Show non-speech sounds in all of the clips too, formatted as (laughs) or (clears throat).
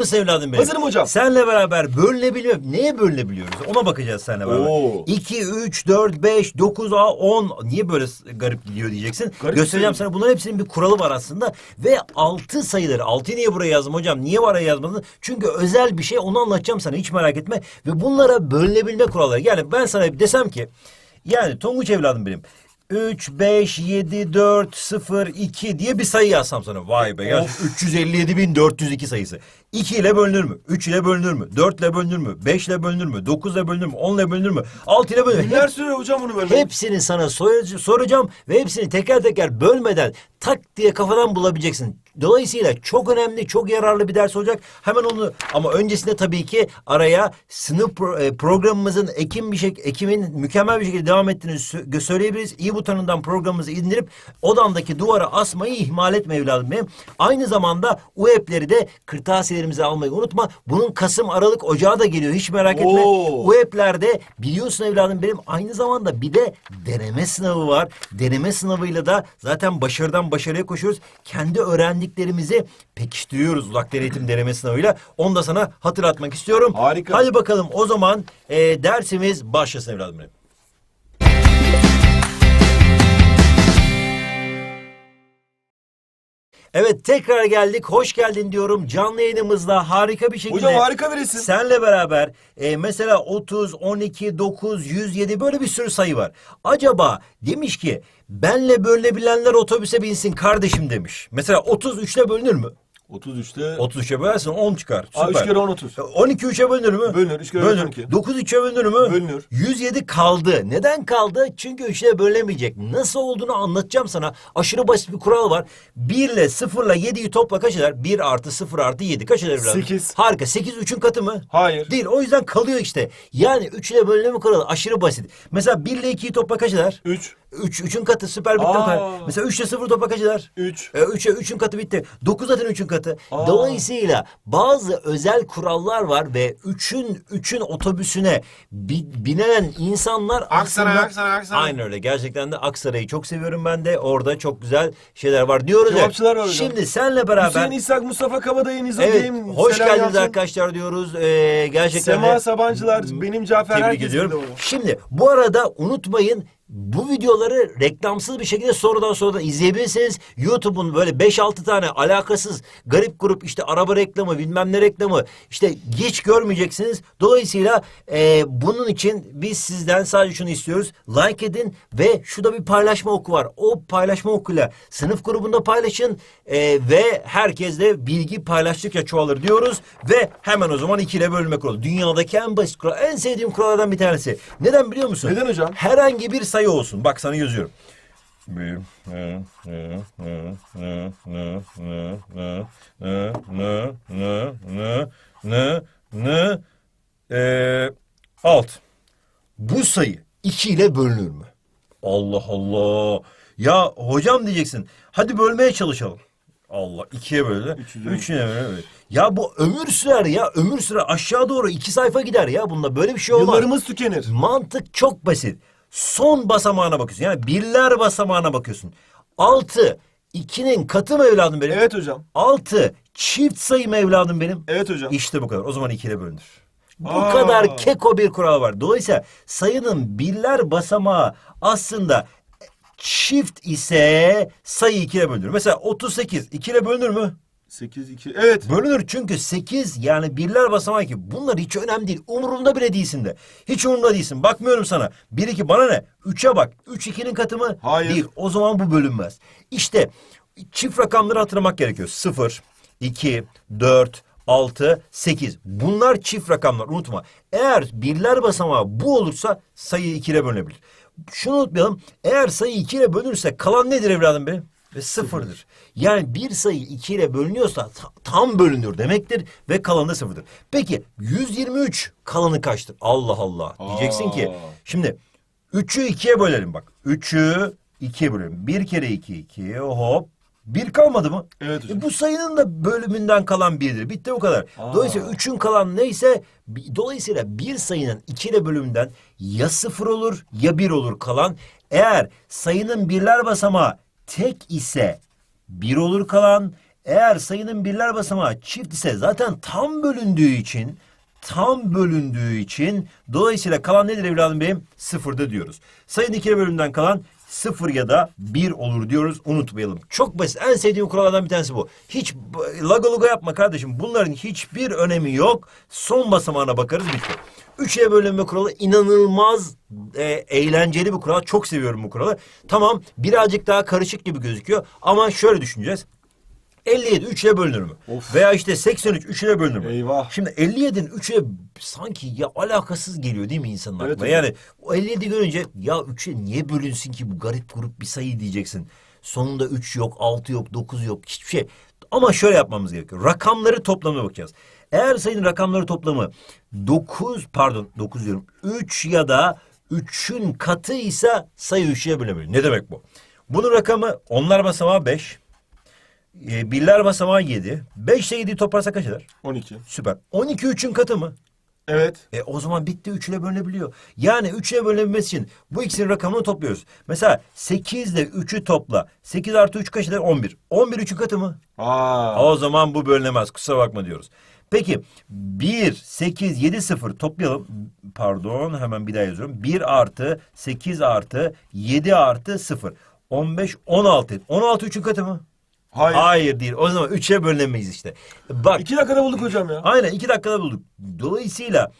mısın evladım benim? Hazırım hocam. Senle beraber bölünebiliyor. Neye bölünebiliyoruz? Ona bakacağız seninle beraber. Oo. 2, 3, 4, 5, 9, 10. Niye böyle garip gidiyor diyeceksin. Garip Göstereceğim sana. Bunların hepsinin bir kuralı var aslında. Ve 6 sayıları. 6'yı niye buraya yazdım hocam? Niye oraya yazmadın? Çünkü özel bir şey. Onu anlatacağım sana. Hiç merak etme. Ve bunlara bölünebilme kuralları. Yani ben sana desem ki yani Tonguç evladım benim. 3, 5, 7, 4, 0, 2 diye bir sayı yazsam sana. Vay be ya 357.402 sayısı. 2 ile bölünür mü? 3 ile bölünür mü? 4 ile bölünür mü? 5 ile bölünür mü? 9 ile bölünür mü? 10 ile bölünür mü? 6 ile bölünür mü? Günler sürüyor hocam bunu böyle. Hepsini sana sor- soracağım ve hepsini teker teker bölmeden tak diye kafadan bulabileceksin. Dolayısıyla çok önemli, çok yararlı bir ders olacak. Hemen onu ama öncesinde tabii ki araya sınıf e, programımızın Ekim bir şey Ekim'in mükemmel bir şekilde devam ettiğini söyleyebiliriz. İyi butonundan programımızı indirip odamdaki duvara asmayı ihmal etme evladım benim. Aynı zamanda UEP'leri de kırtasiyelerimize almayı unutma. Bunun Kasım, Aralık, Ocağı da geliyor. Hiç merak etme. Oo. UEP'lerde biliyorsun evladım benim aynı zamanda bir de deneme sınavı var. Deneme sınavıyla da zaten başarıdan başarıya koşuyoruz. Kendi öğrendiklerimizi pekiştiriyoruz uzaktan eğitim deneme sınavıyla. Onu da sana hatırlatmak istiyorum. Harika. Hadi bakalım o zaman e, dersimiz başlasın evladım benim. Evet tekrar geldik. Hoş geldin diyorum. Canlı yayınımızda harika bir şekilde. Hocam harika bir resim. Senle beraber e, mesela 30, 12, 9, 107 böyle bir sürü sayı var. Acaba demiş ki benle bölünebilenler otobüse binsin kardeşim demiş. Mesela 33 ile bölünür mü? 33'te 33'e bölersin 10 çıkar. Aa, Süper. üç kere on otuz. 12 3'e bölünür mü? Bölünür, üç kere Bölünür. 12. 9 3'e bölünür mü? Bölünür. 107 kaldı. Neden kaldı? Çünkü 3'e bölünemeyecek. Nasıl olduğunu anlatacağım sana. Aşırı basit bir kural var. 1 ile 0 ile 7'yi topla kaç eder? 1 artı 0 artı 7 kaç eder evladım? Sekiz. Harika. 8 3'ün katı mı? Hayır. Değil. O yüzden kalıyor işte. Yani 3 ile bölünme kuralı aşırı basit. Mesela 1 ile 2'yi topla kaç eder? 3, 3 3'ün katı süper. Aa. Mesela 3 ile 0 topla kaç eder? 3. E, 3'e 3'ün katı bitti. 9 zaten 3'ün katı. Aa. Dolayısıyla bazı özel kurallar var ve 3'ün 3'ün otobüsüne bi- binen insanlar Aksaray, aslında- Aksaray, Aksaray. Aynen öyle. Gerçekten de Aksaray'ı çok seviyorum ben de. Orada çok güzel şeyler var diyoruz. ya. Kebapçılar var hocam. Şimdi senle beraber Hüseyin İshak, Mustafa Kabadayı, Nizo Evet, Game, hoş Selam geldiniz Yalçın, arkadaşlar diyoruz. Ee, gerçekten Sema de- Sabancılar, benim Cafer Tebrik herkes ediyorum. onu. Şimdi bu arada unutmayın bu videoları reklamsız bir şekilde sonradan sonradan izleyebilirsiniz. YouTube'un böyle 5-6 tane alakasız garip grup işte araba reklamı bilmem ne reklamı işte hiç görmeyeceksiniz. Dolayısıyla e, bunun için biz sizden sadece şunu istiyoruz. Like edin ve şurada bir paylaşma oku var. O paylaşma okuyla sınıf grubunda paylaşın e, ve herkesle bilgi paylaştıkça çoğalır diyoruz. Ve hemen o zaman ikiyle bölünme kuralı. Dünyadaki en basit kural, en sevdiğim kurallardan bir tanesi. Neden biliyor musun? Neden hocam? Herhangi bir sayı olsun. Bak sana yazıyorum. Bir, e, alt. Bu sayı iki ile bölünür mü? Allah Allah. Ya hocam diyeceksin. Hadi bölmeye çalışalım. Allah ikiye böldü. Üçü de- Üçüne böldü. Ya bu ömür sürer ya. Ömür sürer. Aşağı doğru iki sayfa gider ya. Bunda böyle bir şey olmaz. Yıllarımız tükenir. Mantık çok basit. Son basamağına bakıyorsun. Yani birler basamağına bakıyorsun. Altı. ikinin katı mı evladım benim? Evet hocam. Altı. Çift sayı mı evladım benim? Evet hocam. İşte bu kadar. O zaman ikiyle bölünür. Bu Aa. kadar keko bir kural var. Dolayısıyla sayının birler basamağı aslında çift ise sayı ikiye bölünür. Mesela 38 ikiyle bölünür mü? 8, 2. Evet. Bölünür çünkü 8 yani birler basamağı ki bunlar hiç önemli değil. Umurumda bile değilsin de. Hiç umurumda değilsin. Bakmıyorum sana. 1 2 bana ne? 3'e bak. 3 2'nin katı mı? Hayır. Değil. O zaman bu bölünmez. İşte çift rakamları hatırlamak gerekiyor. 0 2 4 6 8. Bunlar çift rakamlar unutma. Eğer birler basamağı bu olursa sayı 2 ile bölünebilir. Şunu unutmayalım. Eğer sayı 2 ile bölünürse kalan nedir evladım benim? Ve sıfırdır. Yani bir sayı iki ile bölünüyorsa ta- tam bölünür demektir ve kalanı da sıfırdır. Peki 123 kalanı kaçtır? Allah Allah. Diyeceksin ki Aa. şimdi 3'ü 2'ye bölelim bak. 3'ü 2'ye bölelim. Bir kere 2 2 hop. Bir kalmadı mı? Evet hocam. E bu sayının da bölümünden kalan birdir. Bitti bu kadar. Dolayısıyla üçün kalan neyse dolayısıyla bir sayının iki ile bölümünden ya sıfır olur ya bir olur kalan. Eğer sayının birler basamağı tek ise bir olur kalan. Eğer sayının birler basamağı çift ise zaten tam bölündüğü için tam bölündüğü için dolayısıyla kalan nedir evladım benim? Sıfırda diyoruz. Sayının ikili bölümünden kalan sıfır ya da bir olur diyoruz. Unutmayalım. Çok basit. En sevdiğim kurallardan bir tanesi bu. Hiç lago lugo yapma kardeşim. Bunların hiçbir önemi yok. Son basamağına bakarız bitti. Üçe bölünme kuralı inanılmaz e, eğlenceli bir kural. Çok seviyorum bu kuralı. Tamam birazcık daha karışık gibi gözüküyor. Ama şöyle düşüneceğiz. 57 3 ile bölünür mü? Of. Veya işte 83 3 ile bölünür mü? Eyvah. Şimdi 57'nin 3'e sanki ya alakasız geliyor değil mi insanın Evet, aklına? evet. Yani o 57 görünce ya 3'e niye bölünsün ki bu garip grup bir sayı diyeceksin. Sonunda 3 yok, 6 yok, 9 yok, hiçbir şey. Ama şöyle yapmamız gerekiyor. Rakamları toplamına bakacağız. Eğer sayının rakamları toplamı 9 pardon 9 diyorum 3 ya da 3'ün katıysa sayı 3'e bölünür. Ne demek bu? Bunun rakamı onlar basamağı 5. E, birler basamağı 7. 5 ile 7'yi toparsa kaç eder? 12. Süper. 12 3'ün katı mı? Evet. E o zaman bitti 3 ile bölünebiliyor. Yani 3 ile bölünebilmesi için bu ikisinin rakamını topluyoruz. Mesela 8 ile 3'ü topla. 8 artı 3 kaç eder? 11. 11 3'ün katı mı? Aa. O zaman bu bölünemez. Kusura bakma diyoruz. Peki 1, 8, 7, 0 toplayalım. Pardon hemen bir daha yazıyorum. 1 artı 8 artı 7 artı 0. 15, 16. 16 3'ün katı mı? Hayır. Hayır değil. O zaman 3'e bölünemeyiz işte. Bak İki dakikada bulduk hocam ya. Aynen iki dakikada bulduk. Dolayısıyla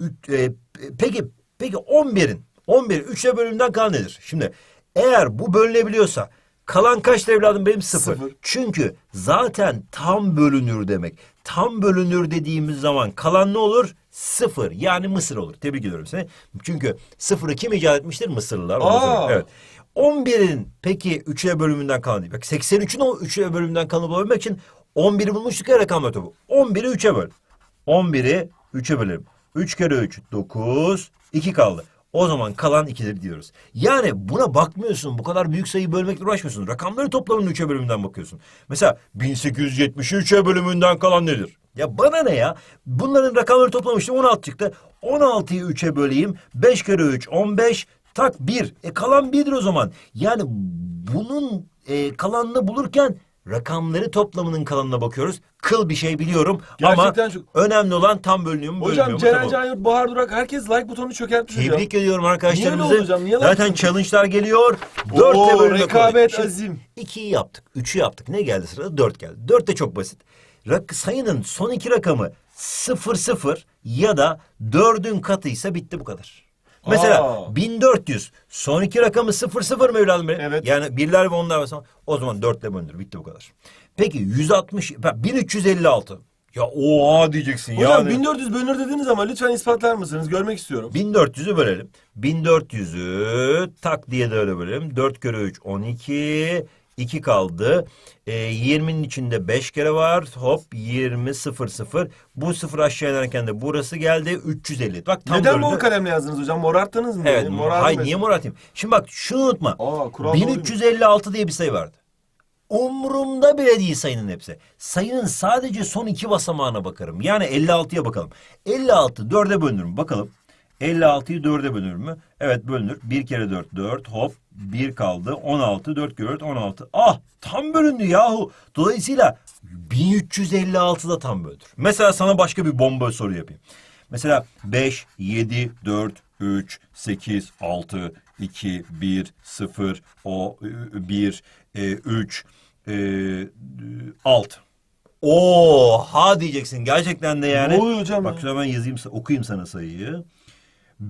üç- e, peki peki 11'in 11 3'e bölümden kalan nedir? Şimdi eğer bu bölünebiliyorsa kalan kaçtır evladım benim sıfır. Sıfır. Çünkü zaten tam bölünür demek. Tam bölünür dediğimiz zaman kalan ne olur? Sıfır. Yani Mısır olur. Tebrik ediyorum seni. Çünkü sıfırı kim icat etmiştir? Mısırlılar. Aa. Evet. 11'in peki 3'e bölümünden kalan değil. Bak 83'ün o 3'e bölümünden kalanı bulabilmek için 11'i bulmuştuk ya rakamlar topu. 11'i 3'e böl. 11'i 3'e bölelim. 3 kere 3 9 2 kaldı. O zaman kalan 2'dir diyoruz. Yani buna bakmıyorsun. Bu kadar büyük sayıyı bölmekle uğraşmıyorsun. Rakamları toplamının 3'e bölümünden bakıyorsun. Mesela 1873'e bölümünden kalan nedir? Ya bana ne ya? Bunların rakamları toplamıştım 16 çıktı. 16'yı 3'e böleyim. 5 kere 3 15 tak 1. E kalan 1'dir o zaman. Yani bunun e, kalanını bulurken rakamları toplamının kalanına bakıyoruz. Kıl bir şey biliyorum Gerçekten ama çok- önemli olan tam bölünüyor mu bölünmüyor Hocam mu? Ceren Tamam. Canyurt, Bahar Durak herkes like butonunu çökertmiş hocam. Tebrik ediyorum Niye arkadaşlarımızı. öyle oldu hocam? Niye Zaten lan? challenge'lar geliyor. Dört Oo, bölümde rekabet koyduk. Şimdi azim. İkiyi yaptık. Üçü yaptık. Ne geldi sırada? Dört geldi. Dört de çok basit. Rak sayının son iki rakamı sıfır sıfır ya da dördün katıysa bitti bu kadar. Mesela Aa. 1400 son iki rakamı sıfır sıfır mı evladım benim? Evet. Yani birler ve onlar basama. O zaman dörtle bölünür. Bitti bu kadar. Peki 160 bak, 1356. Ya oha diyeceksin Hocam yani. 1400 bölünür dediniz ama lütfen ispatlar mısınız? Görmek istiyorum. 1400'ü bölelim. 1400'ü tak diye de öyle bölelim. 4 kere 3 12. 2 kaldı. Ee, 20'nin içinde 5 kere var. Hop 20 0 0. Bu sıfır aşağı inerken de burası geldi 350. Bak tam Neden mor kalemle yazdınız hocam? Morarttınız mı? Evet. Mor Hayır niye mor atayım? Şimdi bak şunu unutma. Aa, kural doğruymuş. 1356 diye bir sayı vardı. Umurumda bile değil sayının hepsi. Sayının sadece son iki basamağına bakarım. Yani 56'ya bakalım. 56 4'e bölünür mü? Bakalım. 56'yı 4'e bölünür mü? Evet bölünür. 1 kere 4 4 hop 1 kaldı. 16 4 kere 4 16. Ah tam bölündü yahu. Dolayısıyla 1356 da tam bölünür. Mesela sana başka bir bomba soru yapayım. Mesela 5, 7, 4, 3, 8, 6, 2, 1, 0, o 1, 3, 6. Oha diyeceksin gerçekten de yani. Ne oluyor hocam Bak şöyle hemen yazayım okuyayım sana sayıyı.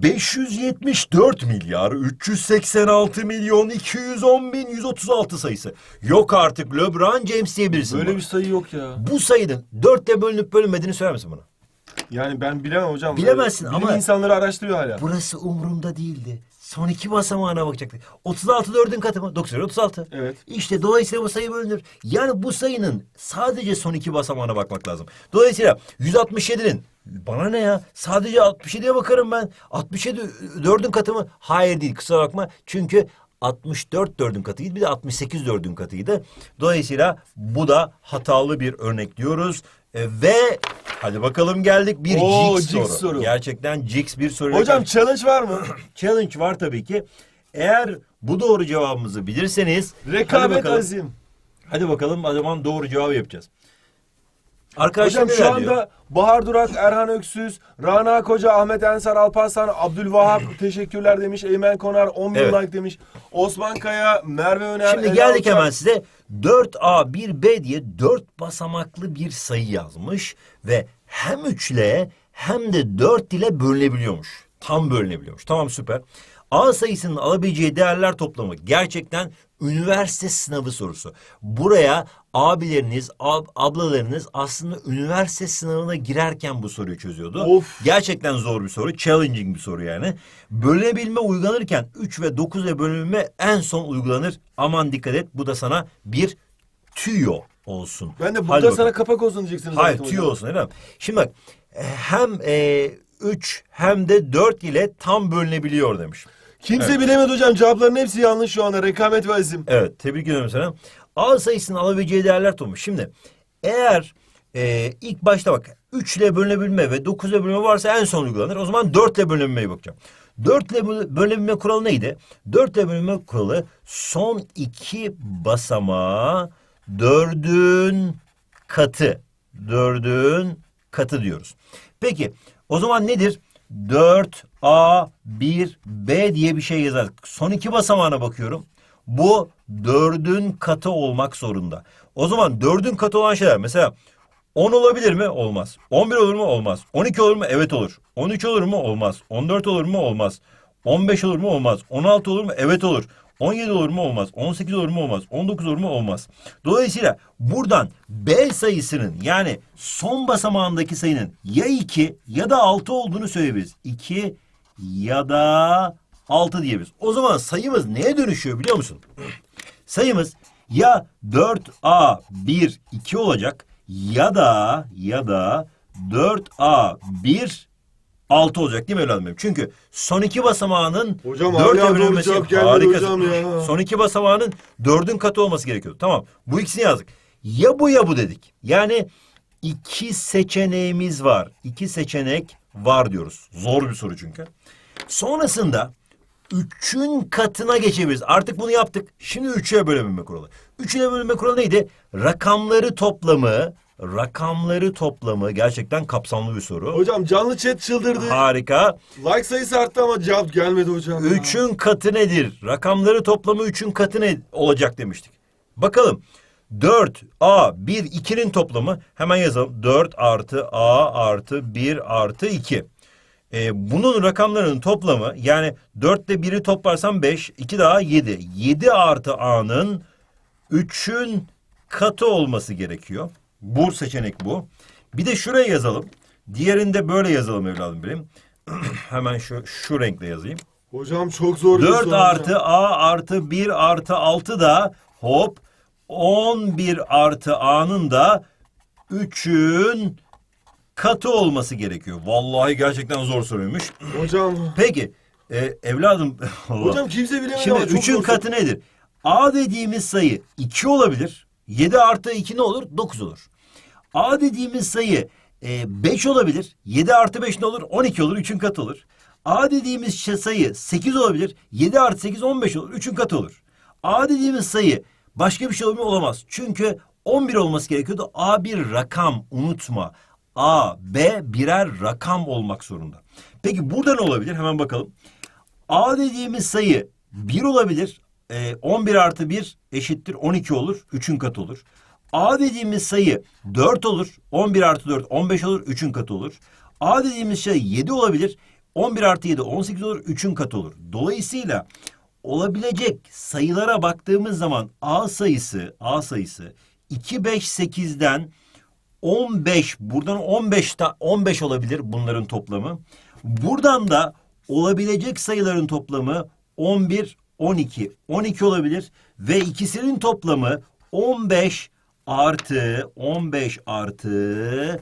574 milyar 386 milyon 210 bin 136 sayısı. Yok artık LeBron James diyebilirsin. Böyle bana. bir sayı yok ya. Bu sayının dörtte bölünüp bölünmediğini söyler misin bana? Yani ben bilemem hocam. Bilemezsin Bilim ama- insanları araştırıyor hala. Burası umurumda değildi. Son iki basamağına bakacaktık. 36 dördün katı mı? 9 36. Evet. İşte dolayısıyla bu sayı bölünür. Yani bu sayının sadece son iki basamağına bakmak lazım. Dolayısıyla 167'nin bana ne ya? Sadece 67'ye bakarım ben. 67 dördün katı mı? Hayır değil kusura bakma. Çünkü 64 dördün katıydı bir de 68 dördün katıydı. Dolayısıyla bu da hatalı bir örnek diyoruz. E, ve hadi bakalım geldik bir Oo, Jix soru. soru. Gerçekten Jix bir soru. Hocam challenge var mı? (clears throat) Challenge var tabii ki. Eğer bu doğru cevabımızı bilirseniz hadi Rekabet bakalım. azim. Hadi bakalım o zaman doğru cevabı yapacağız. Arkadaşlar Hocam şu diyor? anda Bahar Durak, Erhan Öksüz, Rana Koca, Ahmet Ensar, Alparslan, Abdülvahap (clears throat) teşekkürler demiş. Eymen Konar 10 bin Evet. like demiş. Osman Kaya, Merve Öner, Şimdi Ela geldik Uçak. hemen size 4A 1B diye 4 basamaklı bir sayı yazmış ve hem 3 ile hem de 4 ile bölünebiliyormuş. Tam bölünebiliyormuş. Tamam süper. A sayısının alabileceği değerler toplamı gerçekten üniversite sınavı sorusu. Buraya abileriniz, ab- ablalarınız aslında üniversite sınavına girerken bu soruyu çözüyordu. Of. Gerçekten zor bir soru. Challenging bir soru yani. Bölünebilme uygulanırken 3 ve 9 ile bölünme en son uygulanır. Aman dikkat et. Bu da sana bir tüyo olsun. Ben de Hadi burada bakalım. sana kapak olsun diyeceksiniz. Hayır tüyo hocam. olsun öyle mi? Şimdi bak e, hem e, 3 hem de 4 ile tam bölünebiliyor demiş. Kimse bilemedi hocam. Cevapların hepsi yanlış şu anda. Rekamet ve azim. Evet tebrik ediyorum sana. A sayısının alabileceği değerler toplumu. Şimdi eğer e, ilk başta bak 3 ile bölünebilme ve 9 ile bölünme varsa en son uygulanır. O zaman 4 ile bölünmeye bakacağım. 4 ile böl- bölünebilme kuralı neydi? 4 ile bölünme kuralı son iki basamağı dördün katı. Dördün katı diyoruz. Peki o zaman nedir? 4A 1B diye bir şey yazar. Son iki basamağına bakıyorum. Bu dördün katı olmak zorunda. O zaman dördün katı olan şeyler mesela 10 olabilir mi? Olmaz. 11 olur mu? Olmaz. 12 olur mu? Evet olur. 13 olur mu? Olmaz. 14 olur mu? Olmaz. 15 olur mu? Olmaz. 16 olur mu? Evet olur. 17 olur mu? Olmaz. 18 olur mu? Olmaz. 19 olur mu? Olmaz. Dolayısıyla buradan B sayısının yani son basamağındaki sayının ya 2 ya da 6 olduğunu söyleyebiliriz. 2 ya da 6 diyebiliriz. O zaman sayımız neye dönüşüyor biliyor musun? Sayımız ya 4A 1 2 olacak ya da ya da 4A 1 6 olacak değil mi evladım? Çünkü son iki basamağının Hocam dörtle hala doğru bölünmesi- cevap gelmedi Harikasın. Son iki basamağının dördün katı olması gerekiyordu. Tamam bu ikisini yazdık. Ya bu ya bu dedik. Yani iki seçeneğimiz var. İki seçenek var diyoruz. Zor bir soru çünkü. Sonrasında üçün katına geçebiliriz. Artık bunu yaptık. Şimdi üçe bölünme kuralı. Üçe bölünme kuralı neydi? Rakamları toplamı, rakamları toplamı gerçekten kapsamlı bir soru. Hocam canlı chat çıldırdı. Harika. Like sayısı arttı ama cevap gelmedi hocam. ya. Üçün katı nedir? Rakamları toplamı üçün katı ne olacak demiştik. Bakalım. 4 A 1 2'nin toplamı hemen yazalım. 4 artı A artı 1 artı 2. Ee, bunun rakamlarının toplamı yani 4 ile 1'i toplarsam 5, 2 daha 7. 7 artı A'nın 3'ün katı olması gerekiyor. Bu seçenek bu. Bir de şuraya yazalım. Diğerinde böyle yazalım evladım benim. (clears throat) Hemen şu, şu renkle yazayım. Hocam çok zor bir 4 soru artı hocam. A artı 1 artı 6 da hop 11 artı A'nın da 3'ün katı olması gerekiyor. Vallahi gerçekten zor soruymuş. Hocam. Peki e, evladım. (laughs) Hocam kimse bilemedi Şimdi ama çok 3'ün zor katı nedir? A dediğimiz sayı 2 olabilir. 7 artı 2 ne olur? 9 olur. A dediğimiz sayı 5 olabilir. 7 artı 5 ne olur? 12 olur. 3'ün katı olur. A dediğimiz sayı 8 olabilir. 7 artı 8 15 olur. 3'ün katı olur. A dediğimiz sayı başka bir şey mu? Olamaz. Çünkü 11 olması gerekiyordu. A bir rakam unutma. A, B birer rakam olmak zorunda. Peki burada ne olabilir? Hemen bakalım. A dediğimiz sayı 1 olabilir. Ee, 11 artı 1 eşittir 12 olur. 3'ün katı olur. A dediğimiz sayı 4 olur. 11 artı 4 15 olur. 3'ün katı olur. A dediğimiz şey 7 olabilir. 11 artı 7 18 olur. 3'ün katı olur. Dolayısıyla olabilecek sayılara baktığımız zaman A sayısı A sayısı 2 5 8'den 15 buradan 15 ta 15 olabilir bunların toplamı. Buradan da olabilecek sayıların toplamı 11 12 12 olabilir ve ikisinin toplamı 15 artı 15 artı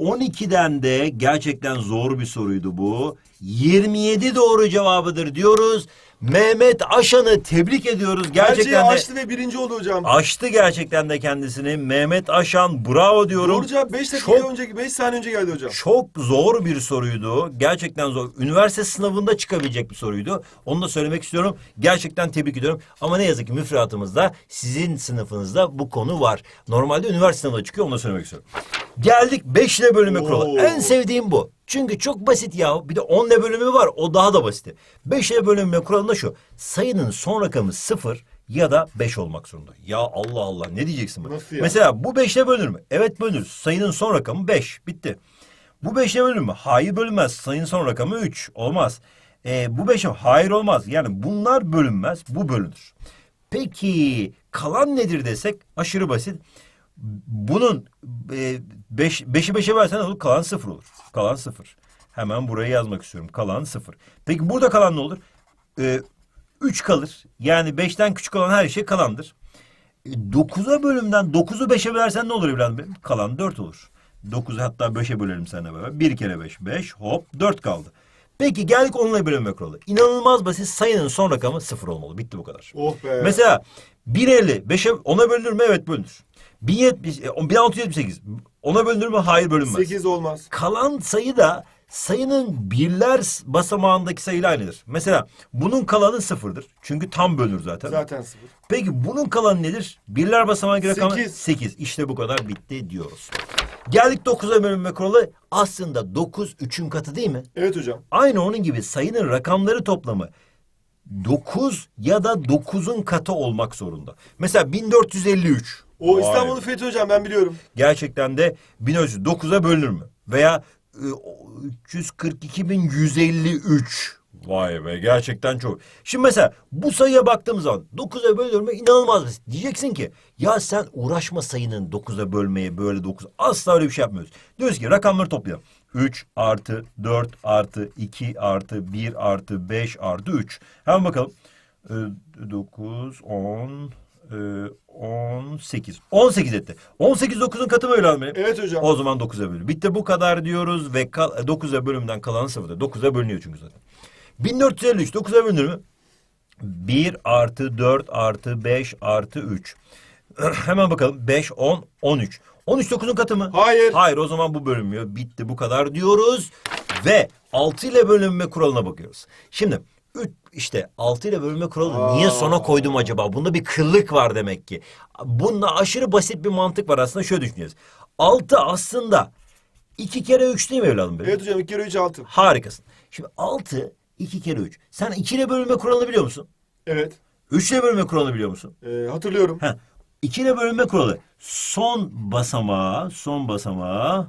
12'den de gerçekten zor bir soruydu bu. 27 doğru cevabıdır diyoruz. Mehmet Aşan'ı tebrik ediyoruz. Gerçeği Gerçekten de açtı ve birinci oldu hocam. aştı gerçekten de kendisini. Mehmet Aşan bravo diyorum. Doğru cevap 5 dakika Çok- önce 5 saniye önce geldi hocam. Çok zor bir soruydu. Gerçekten zor. Üniversite sınavında çıkabilecek bir soruydu. Onu da söylemek istiyorum. Gerçekten tebrik ediyorum. Ama ne yazık ki müfredatımızda sizin sınıfınızda bu konu var. Normalde üniversite sınavında çıkıyor. Onu da söylemek istiyorum. Geldik 5 ile bölünme Oo. kuralı. En sevdiğim bu. Çünkü çok basit ya. Bir de 10 ile bölümü var. O daha da basit. 5 ile bölünme kuralı da şu. Sayının son rakamı 0 ya da 5 olmak zorunda. Ya Allah Allah ne diyeceksin bana? Nasıl ya? Mesela bu 5 ile bölünür mü? Evet bölünür. Sayının son rakamı 5. Bitti. Bu beşe bölünür mü? Hayır bölünmez. Sayının son rakamı 3. Olmaz. Ee, bu beşe hayır olmaz. Yani bunlar bölünmez. Bu bölünür. Peki kalan nedir desek aşırı basit. Bunun e, beş, beşi beşe versen ne olur? Kalan sıfır olur. Kalan sıfır. Hemen buraya yazmak istiyorum. Kalan sıfır. Peki burada kalan ne olur? Ee, üç kalır. Yani beşten küçük olan her şey kalandır. 9'a bölümden 9'u 5'e bölersen ne olur İbrahim Bey? Kalan 4 olur. 9'u hatta 5'e bölelim seninle beraber. 1 kere 5, 5 hop 4 kaldı. Peki geldik onunla bölünme kuralı. İnanılmaz basit sayının son rakamı 0 olmalı. Bitti bu kadar. Oh be. Mesela 150 5'e 10'a bölünür mü? Evet bölünür. 1070, e, 1678 10'a bölünür mü? Hayır bölünmez. 8 olmaz. Kalan sayı da sayının birler basamağındaki sayıyla aynıdır. Mesela bunun kalanı sıfırdır. Çünkü tam bölünür zaten. Zaten 0. Peki bunun kalanı nedir? Birler basamağındaki rakamı Sekiz. 8. İşte bu kadar bitti diyoruz. Geldik 9'a bölünme kuralı. Aslında 9 3'ün katı değil mi? Evet hocam. Aynı onun gibi sayının rakamları toplamı 9 ya da 9'un katı olmak zorunda. Mesela 1453. O Vay. İstanbul'u fethi hocam ben biliyorum. Gerçekten de 1400 9'a bölünür mü? Veya e, 342.153. Vay be gerçekten çok. Şimdi mesela bu sayıya baktığımız zaman 9'a bölünür mü? İnanılmaz basit. Diyeceksin ki ya sen uğraşma sayının 9'a bölmeye böyle 9. Asla öyle bir şey yapmıyoruz. Diyoruz ki rakamları toplayalım. 3 artı 4 artı 2 artı 1 artı 5 artı 3. Hemen bakalım. Ee, 9, 10, e, 18. 18 etti. 18 9'un katı mı öyle abi? Evet hocam. O zaman 9'a bölünür. Bitti bu kadar diyoruz ve kal- 9'a bölümden kalan sıfırda. 9'a bölünüyor çünkü zaten. 1453 9'a bölünür mü? 1 artı 4 artı 5 artı 3. (clears throat) Hemen bakalım. 5, 10, 13. 13 9'un katı mı? Hayır. Hayır o zaman bu bölünmüyor. Bitti bu kadar diyoruz. Ve 6 ile bölünme kuralına bakıyoruz. Şimdi üç, işte 6 ile bölünme kuralını niye sona koydum acaba? Bunda bir kıllık var demek ki. Bunda aşırı basit bir mantık var aslında. Şöyle düşüneceğiz. 6 aslında 2 kere 3 değil mi evladım benim? Evet hocam 2 kere 3 6. Harikasın. Şimdi 6 2 kere 3. Sen 2 ile bölünme kuralını biliyor musun? Evet. 3 ile bölünme kuralını biliyor musun? Ee, hatırlıyorum. Heh. 2 ile bölünme kuralı. Son basamağı, son basamağı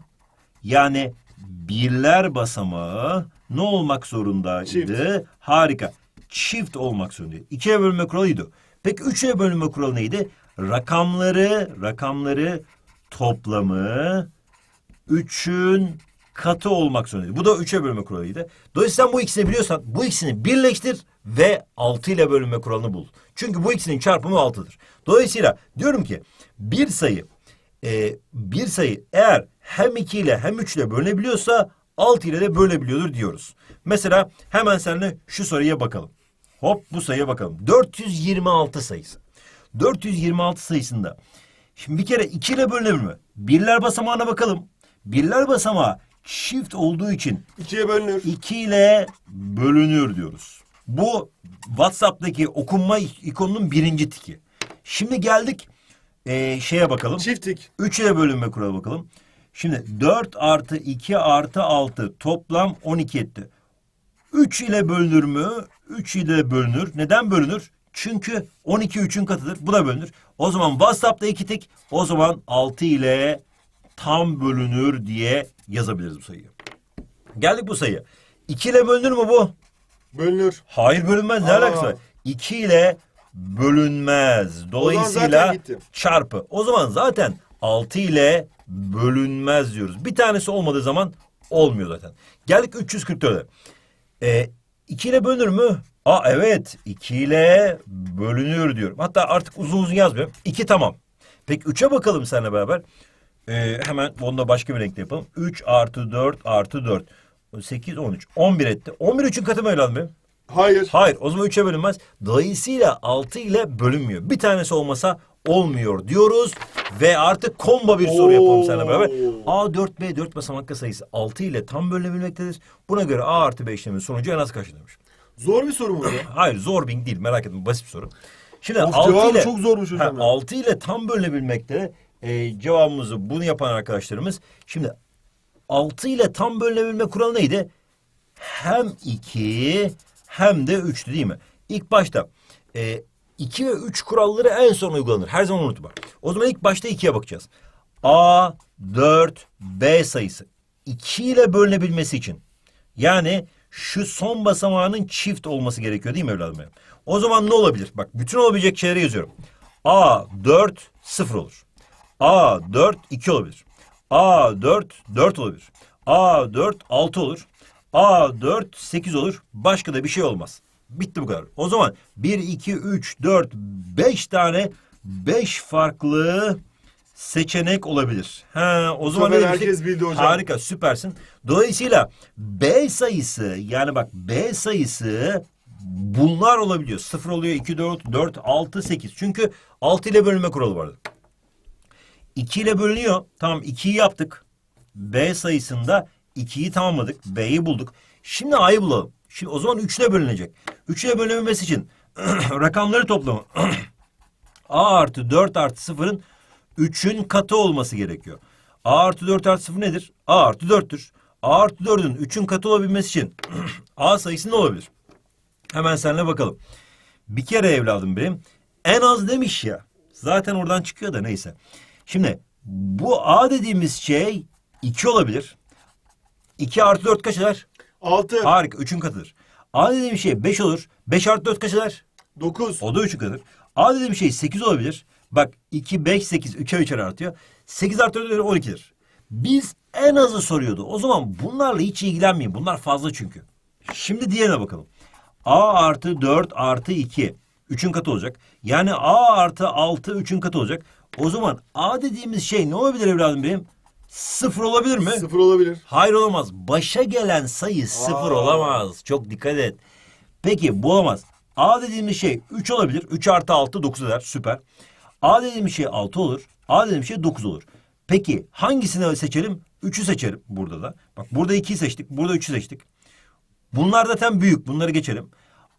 yani birler basamağı ne olmak zorundaydı? Çift. Harika. Çift olmak zorundaydı. 2 ile bölünme kuralıydı. Peki 3 ile bölünme kuralı neydi? Rakamları, rakamları toplamı 3'ün katı olmak zorundaydı. Bu da 3'e bölünme kuralıydı. Dolayısıyla bu ikisini biliyorsan bu ikisini birleştir ve 6 ile bölünme kuralını bul. Çünkü bu ikisinin çarpımı 6'dır. Dolayısıyla diyorum ki bir sayı e, bir sayı eğer hem 2 ile hem 3 ile bölünebiliyorsa 6 ile de bölünebiliyordur diyoruz. Mesela hemen seninle şu soruya bakalım. Hop bu sayıya bakalım. 426 sayısı. 426 sayısında Şimdi bir kere 2 ile bölünebilir mi? Birler basamağına bakalım. Birler basamağı çift olduğu için 2'ye bölünür. 2 ile bölünür diyoruz. Bu WhatsApp'taki okunma ikonunun birinci tiki. Şimdi geldik eee, şeye bakalım. Çiftlik. 3 ile bölünme kuralı bakalım. Şimdi 4 artı 2 artı 6 toplam 12 etti. 3 ile bölünür mü? 3 ile bölünür. Neden bölünür? Çünkü 12 3'ün katıdır. Bu da bölünür. O zaman WhatsApp'ta iki tik. O zaman 6 ile tam bölünür diye yazabiliriz bu sayıyı. Geldik bu sayıya. 2 ile bölünür mü bu? Bölünür. Hayır bölünmez. Ne Aa. alakası var? 2 ile bölünmez. Dolayısıyla zaten gitti. çarpı. O zaman zaten 6 ile bölünmez diyoruz. Bir tanesi olmadığı zaman olmuyor zaten. Geldik 344'e. Ee, 2 ile bölünür mü? Aa evet 2 ile bölünür diyorum. Hatta artık uzun uzun yazmıyorum. 2 tamam. Peki 3'e bakalım seninle beraber. Ee, hemen onu da başka bir renkte yapalım. 3 artı 4 artı 4. 8, 13. 11 etti. 11 üçün katı mı evladım benim? Hayır. Hayır o zaman 3'e bölünmez. Dolayısıyla 6 ile bölünmüyor. Bir tanesi olmasa olmuyor diyoruz. Ve artık komba bir soru yapalım seninle beraber. A 4B 4 basamaklı sayısı 6 ile tam bölünebilmektedir. Buna göre A artı B işleminin sonucu en az kaçtır demiş. Zor bir soru mu? (clears throat) Hayır zor bin değil merak etme basit bir soru. Şimdi Of, 6 cevabı ile, çok zormuş hocam ya. 6 ile tam bölünebilmekte e, cevabımızı bunu yapan arkadaşlarımız. Şimdi 6 ile tam bölünebilme kuralı neydi? Hem 2 hem de 3'tü değil mi? İlk başta e, 2 ve 3 kuralları en son uygulanır. Her zaman unutma. O zaman ilk başta 2'ye bakacağız. A, 4, B sayısı 2 ile bölünebilmesi için yani şu son basamağının çift olması gerekiyor değil mi evladım benim? O zaman ne olabilir? Bak bütün olabilecek şeyleri yazıyorum. A 4 0 olur. A 4 2 olabilir. A 4 4 olabilir. A 4 6 olur. A 4 8 olur. Başka da bir şey olmaz. Bitti bu kadar. O zaman 1 2 3 4 5 tane 5 farklı seçenek olabilir. Ha, o zaman sefer herkes bildi hocam. Harika, süpersin. Dolayısıyla B sayısı yani bak B sayısı bunlar olabiliyor. 0 oluyor, 2, 4, 4, 6, 8. Çünkü 6 ile bölünme kuralı vardı. 2 ile bölünüyor. Tamam 2'yi yaptık. B sayısında 2'yi tamamladık. B'yi bulduk. Şimdi A'yı bulalım. Şimdi o zaman 3 ile bölünecek. 3 ile bölünebilmesi için (clears throat) rakamları toplamı (clears throat) A artı 4 artı 0'ın 3'ün katı olması gerekiyor. A artı 4 artı 0 nedir? A artı 4'tür. A artı 4'ün 3'ün katı olabilmesi için (clears throat) A sayısı ne olabilir? Hemen seninle bakalım. Bir kere evladım benim en az demiş ya. Zaten oradan çıkıyor da neyse. Şimdi bu A dediğimiz şey 2 olabilir. 2 artı 4 kaç eder? 6, Harika 3'ün katıdır. A dediğim şey 5 olur. 5 artı 4 kaç eder? 9, O da 3'ü kadar. A dediğim şey 8 olabilir. Bak 2, 5, 8, 3'e 3'er artıyor. 8 artı 4 12'dir. Biz en azı soruyordu. O zaman bunlarla hiç ilgilenmeyin. Bunlar fazla çünkü. Şimdi diğerine bakalım. A artı 4 artı 2. 3'ün katı olacak. Yani A artı 6 3'ün katı olacak. O zaman A dediğimiz şey ne olabilir evladım benim? Sıfır olabilir mi? 0 olabilir. Hayır olamaz. Başa gelen sayı sıfır Aa. olamaz. Çok dikkat et. Peki bu olamaz. A dediğimiz şey 3 olabilir. 3 artı 6 9 eder. Süper. A dediğimiz şey 6 olur. A dediğimiz şey 9 olur. Peki hangisini seçelim? 3'ü seçerim burada da. Bak burada 2'yi seçtik. Burada 3'ü seçtik. Bunlar zaten büyük. Bunları geçelim.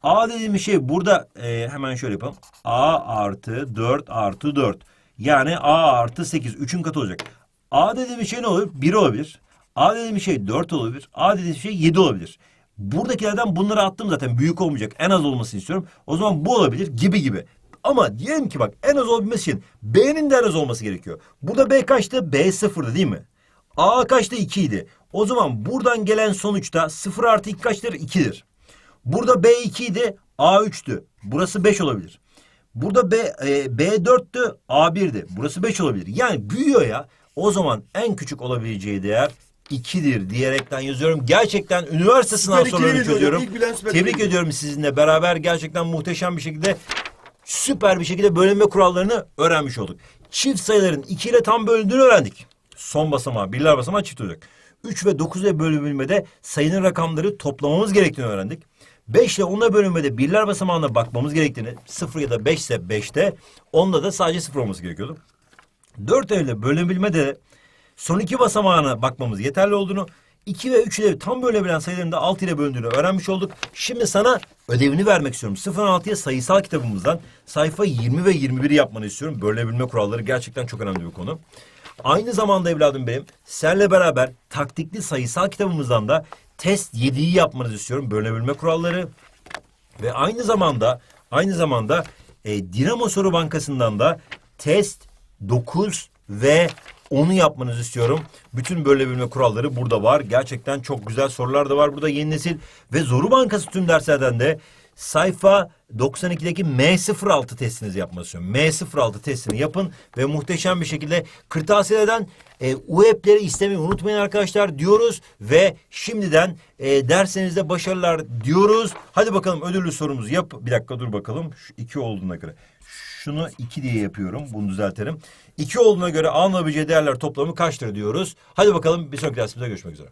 A dediğimiz şey burada e, hemen şöyle yapalım. A artı 4 artı 4. Yani A artı 8. 3'ün katı olacak. A dediğimiz şey ne olur? 1 olabilir. A dediğimiz şey 4 olabilir. A dediğimiz şey 7 olabilir. Buradakilerden bunları attım zaten büyük olmayacak. En az olmasını istiyorum. O zaman bu olabilir gibi gibi. Ama diyelim ki bak en az olabilmesi için B'nin de en az olması gerekiyor. Burada B kaçtı? B sıfırdı değil mi? A kaçtı? 2 idi. O zaman buradan gelen sonuçta 0 artı 2 kaçtır? 2'dir. Burada B 2 idi, A 3'tü. Burası 5 olabilir. Burada B, e, B 4'tü, A 1'di. Burası 5 olabilir. Yani büyüyor ya. O zaman en küçük olabileceği değer 2'dir diyerekten yazıyorum. Gerçekten üniversite sınav sorularını çözüyorum. Tebrik ediyorum sizinle beraber. Gerçekten muhteşem bir şekilde süper bir şekilde bölünme kurallarını öğrenmiş olduk. Çift sayıların 2 ile tam bölündüğünü öğrendik. Son basamağı, birler basamağı çift olacak. 3 ve 9 ile bölünmede sayının rakamları toplamamız gerektiğini öğrendik. 5 ile 10 ile bölünmede birler basamağına bakmamız gerektiğini, 0 ya da 5 ise 5'te, 10'da da sadece 0 olması gerekiyordu. 4 ile bölünebilmede de son iki basamağına bakmamız yeterli olduğunu, 2 ve 3 ile tam bölünebilen sayıların da 6 ile bölündüğünü öğrenmiş olduk. Şimdi sana ödevini vermek istiyorum. 0-6'ya sayısal kitabımızdan sayfa 20 ve 21'i yapmanı istiyorum. Bölünebilme kuralları gerçekten çok önemli bir konu. Aynı zamanda evladım benim senle beraber taktikli sayısal kitabımızdan da test 7'yi yapmanızı istiyorum. Bölünebilme kuralları ve aynı zamanda aynı zamanda e, Dinamo Soru Bankası'ndan da test 9 ve onu yapmanızı istiyorum. Bütün bölünebilme kuralları burada var. Gerçekten çok güzel sorular da var burada yeni nesil. Ve Zoru Bankası tüm derslerden de sayfa 92'deki M06 testinizi yapmanızı istiyorum. M06 testini yapın ve muhteşem bir şekilde kırtasiyeden e, UEP'leri istemeyi unutmayın arkadaşlar diyoruz. Ve şimdiden e, dersinizde başarılar diyoruz. Hadi bakalım ödüllü sorumuzu yap. Bir dakika dur bakalım. Şu iki olduğuna göre. Şunu iki diye yapıyorum. Bunu düzeltelim. İki olduğuna göre alınabileceği değerler toplamı kaçtır diyoruz. Hadi bakalım bir sonraki dersimizde görüşmek üzere.